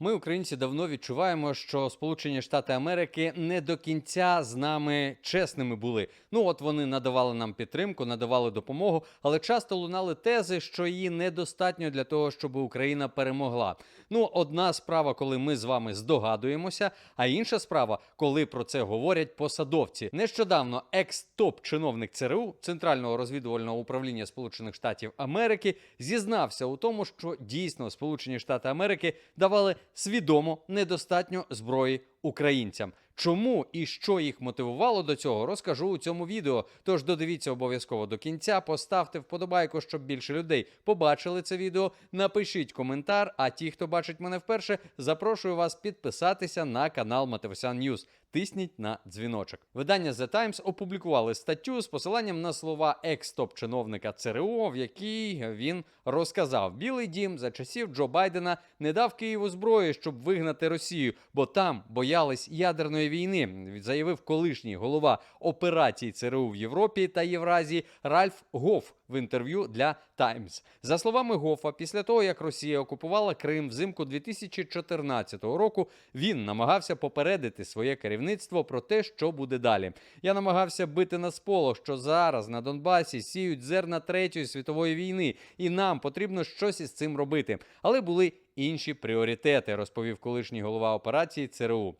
Ми, українці, давно відчуваємо, що Сполучені Штати Америки не до кінця з нами чесними були. Ну от вони надавали нам підтримку, надавали допомогу, але часто лунали тези, що її недостатньо для того, щоб Україна перемогла. Ну, одна справа, коли ми з вами здогадуємося, а інша справа, коли про це говорять посадовці. Нещодавно екс-топ-чиновник ЦРУ Центрального розвідувального управління Сполучених Штатів Америки зізнався у тому, що дійсно Сполучені Штати Америки давали свідомо недостатньо зброї українцям. Чому і що їх мотивувало до цього, розкажу у цьому відео. Тож додивіться обов'язково до кінця, поставте вподобайку, щоб більше людей побачили це відео. Напишіть коментар. А ті, хто бачить мене вперше, запрошую вас підписатися на канал Матевосян Ньюз. Тисніть на дзвіночок. Видання The Times опублікували статтю з посиланням на слова екс-топ-чиновника ЦРУ, в якій він розказав: Білий дім за часів Джо Байдена не дав Києву зброї, щоб вигнати Росію, бо там боялись ядерної війни. Заявив колишній голова операцій ЦРУ в Європі та Євразії Ральф Гоф в інтерв'ю для Times. За словами Гофа, після того як Росія окупувала Крим взимку 2014 року, він намагався попередити своє керівництво про те, що буде далі. Я намагався бити на сполох, що зараз на Донбасі сіють зерна третьої світової війни, і нам потрібно щось із цим робити. Але були інші пріоритети, розповів колишній голова операції ЦРУ.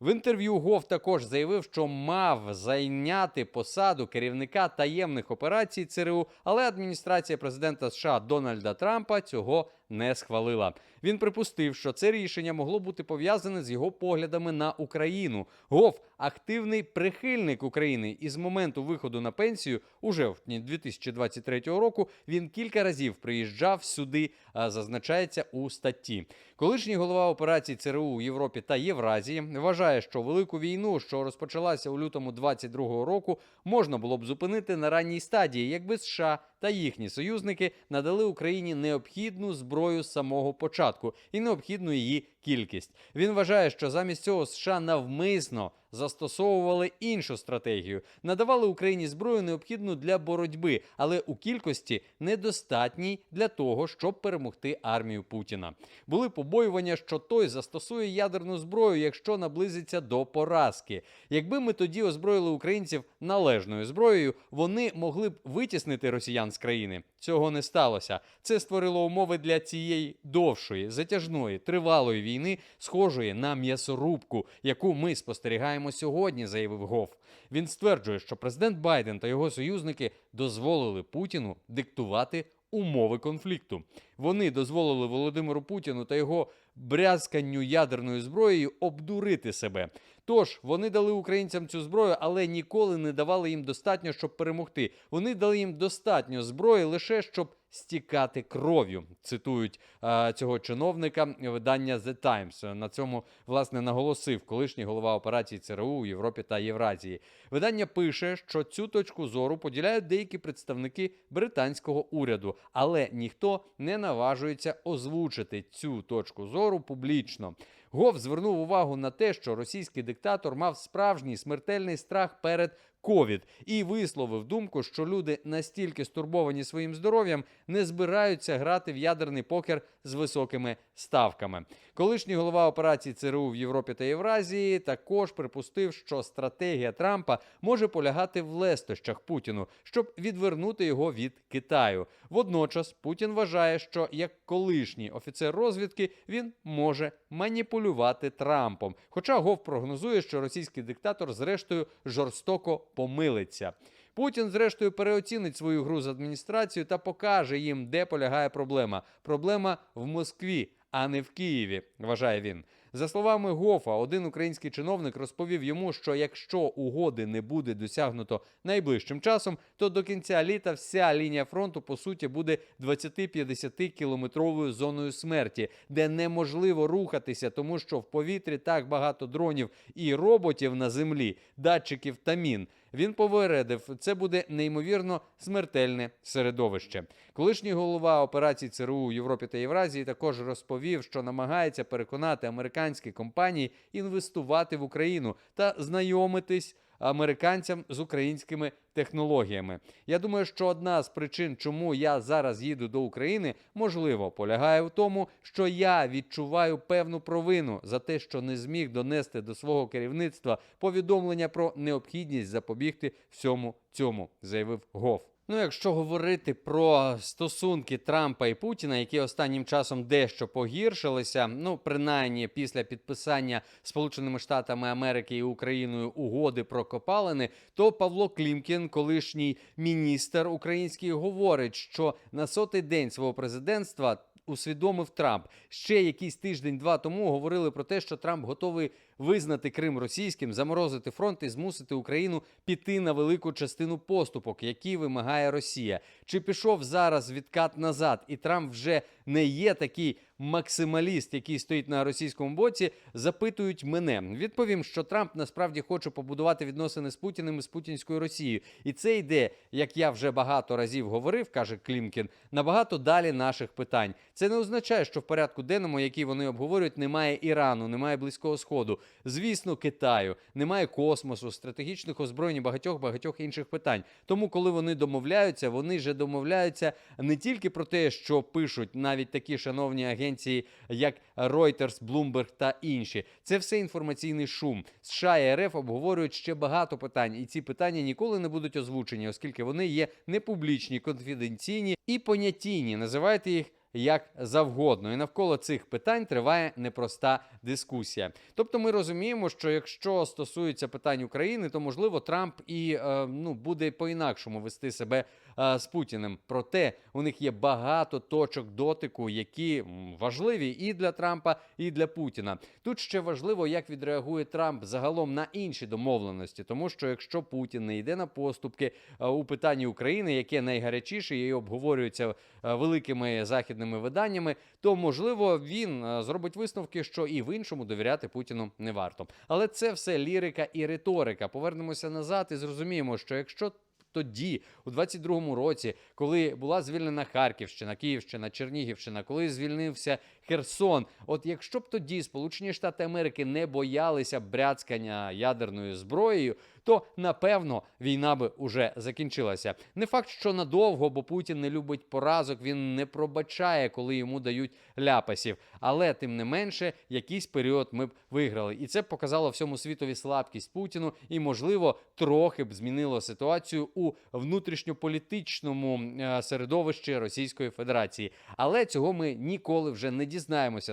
В інтерв'ю Гов також заявив, що мав зайняти посаду керівника таємних операцій ЦРУ, але адміністрація президента США Дональда Трампа цього не схвалила. Він припустив, що це рішення могло бути пов'язане з його поглядами на Україну. Гов активний прихильник України, і з моменту виходу на пенсію у жовтні 2023 року він кілька разів приїжджав сюди, зазначається у статті. Колишній голова операцій ЦРУ у Європі та Євразії вважає, що велику війну, що розпочалася у лютому 2022 року, можна було б зупинити на ранній стадії, якби США та їхні союзники надали Україні необхідну зброю з самого початку і необхідну її кількість. Він вважає, що замість цього США навмисно застосовували іншу стратегію, надавали Україні зброю необхідну для боротьби, але у кількості недостатній для того, щоб перемогти армію Путіна. Були побоювання, що той застосує ядерну зброю, якщо наблизиться до поразки. Якби ми тоді озброїли українців належною зброєю, вони могли б витіснити росіян з країни. Цього не сталося. Це створило умови для цієї довшої, затяжної, тривалої війни, схожої на м'ясорубку, яку ми спостерігаємо сьогодні, заявив Гоф. Він стверджує, що президент Байден та його союзники дозволили Путіну диктувати умови конфлікту. Вони дозволили Володимиру Путіну та його брязканню ядерною зброєю обдурити себе. Тож вони дали українцям цю зброю, але ніколи не давали їм достатньо, щоб перемогти. Вони дали їм достатньо зброї лише щоб стікати кров'ю. Цитують а, цього чиновника видання The Times. На цьому власне наголосив колишній голова операції ЦРУ у Європі та Євразії. Видання пише, що цю точку зору поділяють деякі представники британського уряду, але ніхто не наважується озвучити цю точку зору публічно. Гов звернув увагу на те, що російський диктатор мав справжній смертельний страх перед ковід і висловив думку, що люди настільки стурбовані своїм здоров'ям не збираються грати в ядерний покер з високими ставками. Колишній голова операції ЦРУ в Європі та Євразії також припустив, що стратегія Трампа може полягати в лестощах Путіну, щоб відвернути його від Китаю. Водночас Путін вважає, що як колишній офіцер розвідки він може маніпулювати Трампом. Хоча Гов прогнозує, що російський диктатор зрештою жорстоко помилиться. Путін, зрештою, переоцінить свою гру з адміністрацією та покаже їм, де полягає проблема. Проблема в Москві, а не в Києві, вважає він. За словами Гофа, один український чиновник розповів йому, що якщо угоди не буде досягнуто найближчим часом, то до кінця літа вся лінія фронту по суті буде 20-50 кілометровою зоною смерті, де неможливо рухатися, тому що в повітрі так багато дронів і роботів на землі, датчиків та мін. Він попередив, це буде неймовірно смертельне середовище. Колишній голова операцій ЦРУ у Європі та Євразії також розповів, що намагається переконати американські компанії інвестувати в Україну та знайомитись американцям з українськими технологіями. Я думаю, що одна з причин, чому я зараз їду до України, можливо, полягає в тому, що я відчуваю певну провину за те, що не зміг донести до свого керівництва повідомлення про необхідність запобігти всьому цьому, заявив Гоф. Ну, якщо говорити про стосунки Трампа і Путіна, які останнім часом дещо погіршилися, ну принаймні після підписання Сполученими Штатами Америки і Україною угоди про копалини, то Павло Клімкін, колишній міністр український, говорить, що на сотий день свого президентства. Усвідомив Трамп ще якийсь тиждень-два тому говорили про те, що Трамп готовий визнати Крим російським, заморозити фронт і змусити Україну піти на велику частину поступок, які вимагає Росія. Чи пішов зараз відкат назад, і Трамп вже не є такий максималіст, який стоїть на російському боці? Запитують мене. Відповім, що Трамп насправді хоче побудувати відносини з Путіним і з путінською Росією, і це йде, як я вже багато разів говорив, каже Клімкін, набагато далі наших питань. Це не означає, що в порядку денному, який вони обговорюють, немає Ірану, немає близького сходу. Звісно, Китаю, немає космосу, стратегічних озброєнь, і багатьох багатьох інших питань. Тому, коли вони домовляються, вони вже домовляються не тільки про те, що пишуть навіть такі шановні агенції, як Reuters, Bloomberg та інші. Це все інформаційний шум. США і РФ обговорюють ще багато питань, і ці питання ніколи не будуть озвучені, оскільки вони є непублічні, конфіденційні і понятійні. Називайте їх як завгодно. І навколо цих питань триває непроста дискусія. Тобто, ми розуміємо, що якщо стосується питань України, то можливо Трамп і е, ну буде по-інакшому вести себе е, з Путіним. Проте у них є багато точок дотику, які важливі і для Трампа, і для Путіна. Тут ще важливо, як відреагує Трамп загалом на інші домовленості, тому що якщо Путін не йде на поступки е, у питанні України, яке найгарячіше і обговорюється е, великими західними виданнями, то можливо він е, зробить висновки, що і в іншому довіряти Путіну не варто. Але це все лірика і риторика. Повернемося назад і зрозуміємо, що якщо тоді, у 22-му році, коли була звільнена Харківщина, Київщина, Чернігівщина, коли звільнився Херсон, от якщо б тоді Сполучені Штати Америки не боялися бряцкання ядерною зброєю, то напевно війна би уже закінчилася. Не факт, що надовго, бо Путін не любить поразок, він не пробачає, коли йому дають ляпасів. Але тим не менше, якийсь період ми б виграли, і це б показало всьому світові слабкість Путіну, і можливо трохи б змінило ситуацію у внутрішньополітичному е, середовищі Російської Федерації. Але цього ми ніколи вже не дізнаємося,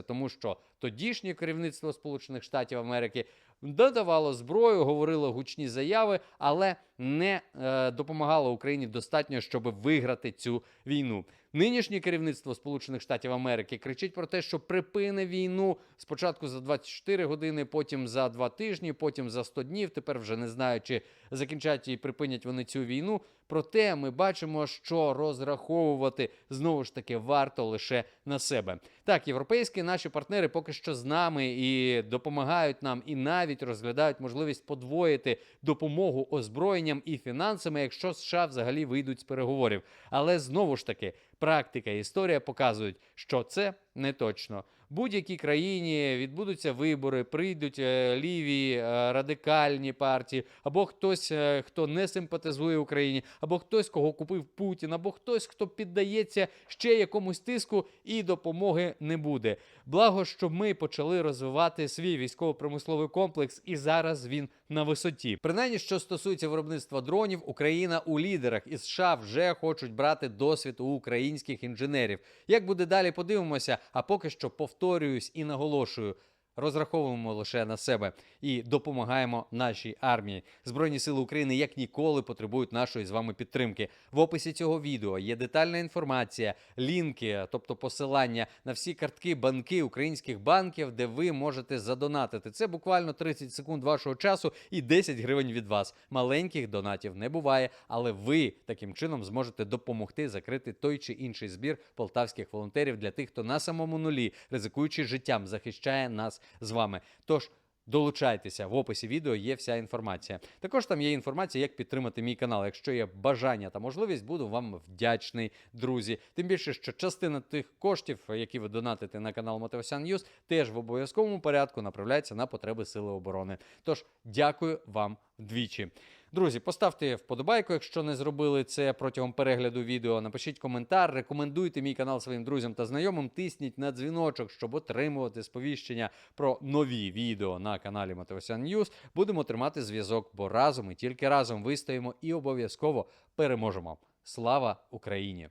тому що тодішнє керівництво Сполучених Штатів Америки додавало зброю, говорило гучні заяви, але не е, допомагало Україні достатньо, щоб виграти цю війну. Нинішнє керівництво Сполучених Штатів Америки кричить про те, що припине війну спочатку за 24 години, потім за 2 тижні, потім за 100 днів. Тепер вже не знаю, чи закінчать і припинять вони цю війну. Проте ми бачимо, що розраховувати знову ж таки варто лише на себе. Так, європейські наші партнери поки що з нами і допомагають нам, і навіть розглядають можливість подвоїти допомогу озброєнням і фінансами, якщо США взагалі вийдуть з переговорів. Але знову ж таки, практика і історія показують, що це не точно. Будь-якій країні відбудуться вибори, прийдуть е, ліві е, радикальні партії, або хтось, е, хто не симпатизує Україні, або хтось, кого купив Путін, або хтось, хто піддається ще якомусь тиску, і допомоги не буде. Благо, що ми почали розвивати свій військово-промисловий комплекс, і зараз він на висоті. Принаймні, що стосується виробництва дронів, Україна у лідерах і США вже хочуть брати досвід у українських інженерів. Як буде далі, подивимося. А поки що повторююсь і наголошую. Розраховуємо лише на себе і допомагаємо нашій армії. Збройні сили України як ніколи потребують нашої з вами підтримки. В описі цього відео є детальна інформація, лінки, тобто посилання на всі картки, банки українських банків, де ви можете задонатити. Це буквально 30 секунд вашого часу і 10 гривень від вас. Маленьких донатів не буває, але ви таким чином зможете допомогти закрити той чи інший збір полтавських волонтерів для тих, хто на самому нулі, ризикуючи життям, захищає нас з вами. Тож Долучайтеся в описі відео, є вся інформація. Також там є інформація, як підтримати мій канал. Якщо є бажання та можливість, буду вам вдячний, друзі. Тим більше, що частина тих коштів, які ви донатите на канал Мотивасян Ньюз, теж в обов'язковому порядку направляється на потреби Сили оборони. Тож дякую вам вдвічі. Друзі, поставте вподобайку, якщо не зробили це протягом перегляду відео. Напишіть коментар, рекомендуйте мій канал своїм друзям та знайомим. Тисніть на дзвіночок, щоб отримувати сповіщення про нові відео на каналі Матеосян Ньюз. Будемо тримати зв'язок, бо разом і тільки разом вистоїмо і обов'язково переможемо. Слава Україні!